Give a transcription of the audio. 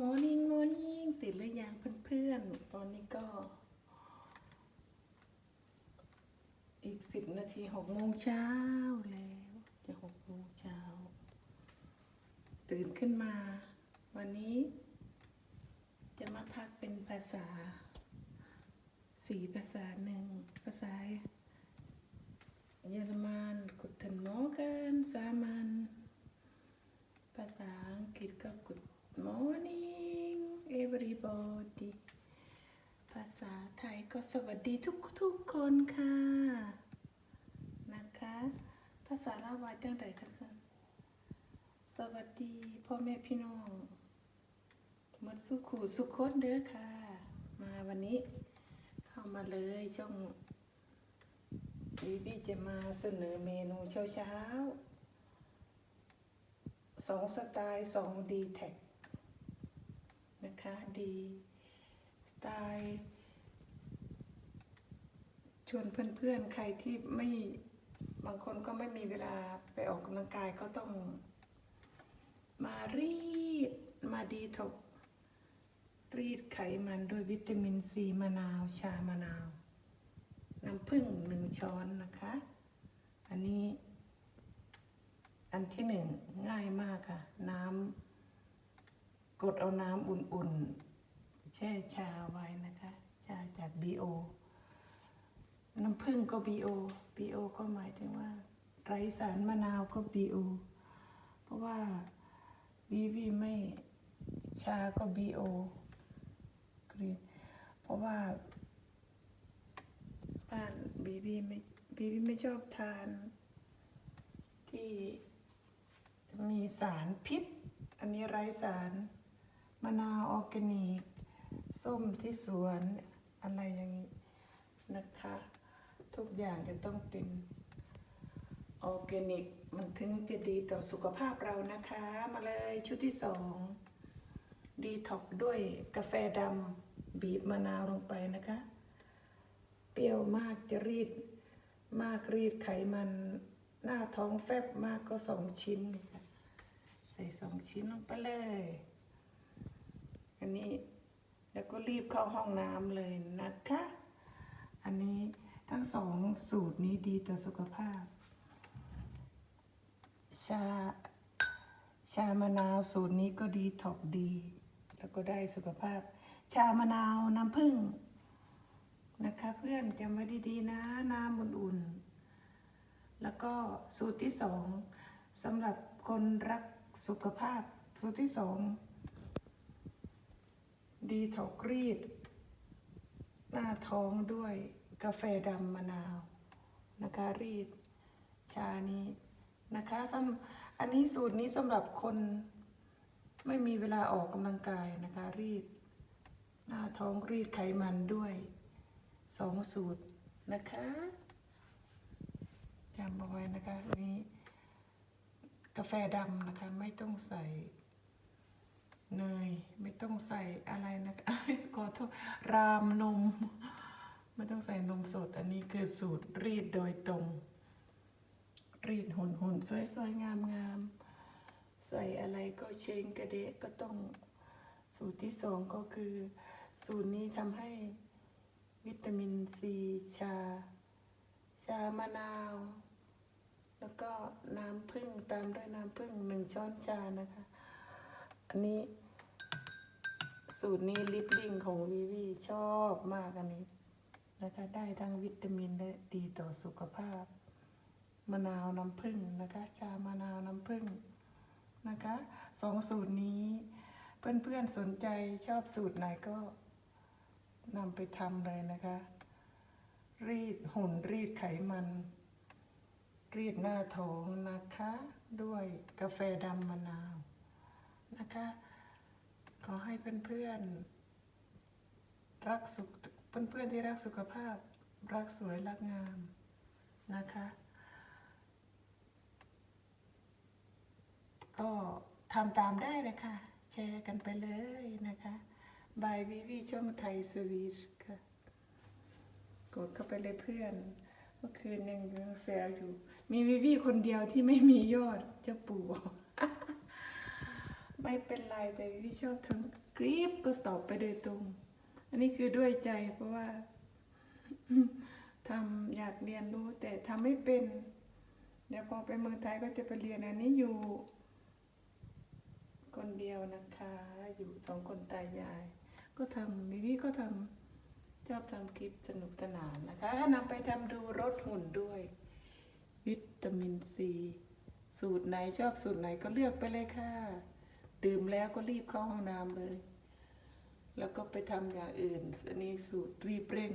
มอร์นิ่งมอร์นิ่งตื่นหรือยังเพื่อนๆ ตอนนี้ก็ อีกสิบนาทีหกโมงเช้าแล้ว จะหกโมงเช้า ตื่นขึ้นมา วันนี้ จะมาทักเป็นภาษา สีภาษาหนึ่ง ภาษา เยอรมันกุดทันมอกันสามัญ ภาษาอังกฤษก็ Good morning everybody ภาษาไทยก็สวัสดีทุกทุกคนค่ะ นะคะ ภาษาลาวาจังไดคะสันสวัสดีพ่อแม่พี่น้องมดสุขูสุขคนเด้อค่ะ มาวันนี้เข้ามาเลยช่องบีบีจะมาเสนอเมนูเช้าเช้าสองสไตล์สองดีแท็ก นะคะดีสไตล์ชวนเพื่อนๆใครที่ไม่บางคนก็ไม่มีเวลาไปออกกำลังกายก็ต้อง มารีดมาดีถกรีดไขมันด้วยวิตามินซีมะนาว ชามะนาว น้ำผึ้งหนึ่งช้อนนะคะ อันนี้ อันที่หนึ่งง่ายมากค่ะ น้ำ กดเอาน้ำอุ่นๆ แช่ชาไว้นะคะ ชาจาก BO น้ำผึ้งก็ BO BO ก็หมายถึงว่า ไรสารมะนาวก็ BO เพราะว่าวีวีไม่ชาก็ BO กรีนเพราะว่าบ้านบีบีไม่บีบีไม่ชอบทาน ที่มีสารพิษ อันนี้ไร้สาร มะนาวออร์แกนิก ส้มที่สวนอะไรอย่างนี้นะคะ ทุกอย่างจะต้องเป็นออร์แกนิก มันถึงจะดีต่อสุขภาพเรานะคะ มาเลยชุดที่สองดีท็อกด้วยกาแฟดำบีบมะนาวลงไปนะคะ เปรี้ยวมากจะรีด มากรีดไขมันหน้าท้องแฟบมากก็สองชิ้น ใส่สองชิ้นลงไปเลย อันนี้แล้วก็รีบเข้าห้องน้ำเลยนะคะ อันนี้ทั้งสองสูตรนี้ดีต่อสุขภาพ ชา ชามะนาวสูตรนี้ก็ดีท็อกดี แล้วก็ได้สุขภาพ ชามะนาวน้ำผึ้งนะคะเพื่อนจำไว้ดีๆนะน้ำอุ่นๆ แล้วก็สูตรที่สองสำหรับคนรักสุขภาพสูตรที่สอง ดีถอกรีด หน้าท้องด้วยกาแฟดำมะนาวนะคะรีดชานี้นะคะสำอันนี้สูตรนี้สำหรับคนไม่มีเวลาออกกำลังกายนะคะรีด หน้าท้องรีดไขมันด้วยสองสูตรนะคะจำเอาไว้นะคะนนี้กาแฟดำนะคะไม่ต้องใส่ เนยไม่ต้องใส่อะไรนะคะขอโทษรามนม ไม่ต้องใส่นมสด อันนี้คือสูตรรีดโดยตรง รีดหุ่นหุ่นสวยสวยงามงามใส่อะไรก็เชงกระเดะก็ต้องสูตรที่สองก็คือ สูตรนี้ทำให้วิตามินซีชา ชามะนาว แล้วก็น้ำผึ้งตามด้วยน้ำผึ้งหนึ่งช้อนชานะคะ อันนี้ สูตรนี้ลิปลิงของวีวีชอบมากอันนี้นะคะได้ทั้งวิตามินและดีต่อสุขภาพ มะนาวน้ำผึ้งนะคะชามะนาวน้ำผึ้งนะคะสองสูตรนี้ เพื่อนๆสนใจชอบสูตรไหนก็นำไปทำเลยนะคะ รีดหุ่นรีดไขมัน รีดหน้าท้องนะคะ ด้วยกาแฟดำมะนาวนะคะ ขอให้เพื่อนๆรักสุขเพื่อนๆที่รักสุขภาพ รักสวยรักงามนะคะ ก็ทำตามได้เลยค่ะ แชร์กันไปเลยนะคะบายวิวีช่องไทยสวีทค่ะ กดเข้าไปเลยเพื่อน เมื่อคืนยังยังแซวอยู่ มีวิวีคนเดียวที่ไม่มียอดเจ้าปู่บอก ไม่เป็นไรแต่พี่ชอบทำกรีบก็ตอบไปโดยตรง อันนี้คือด้วยใจเพราะว่าทำอยากเรียนรู้แต่ทำไม่เป็น เดี๋ยวพอไปเมืองไทยก็จะไปเรียนอันนี้อยู่ คนเดียวนะคะ อยู่สองคนตายาย ก็ทำวิวิก็ทำชอบทำคลิปสนุกสนานนะคะนำไปทำดูรถหุ่นด้วย วิตามินซี สูตรไหนชอบสูตรไหนก็เลือกไปเลยค่ะ ดื่มแล้วก็รีบเข้าห้องน้ำเลย แล้วก็ไปทำอย่างอื่น อันนี้สูตรรีบเร่ง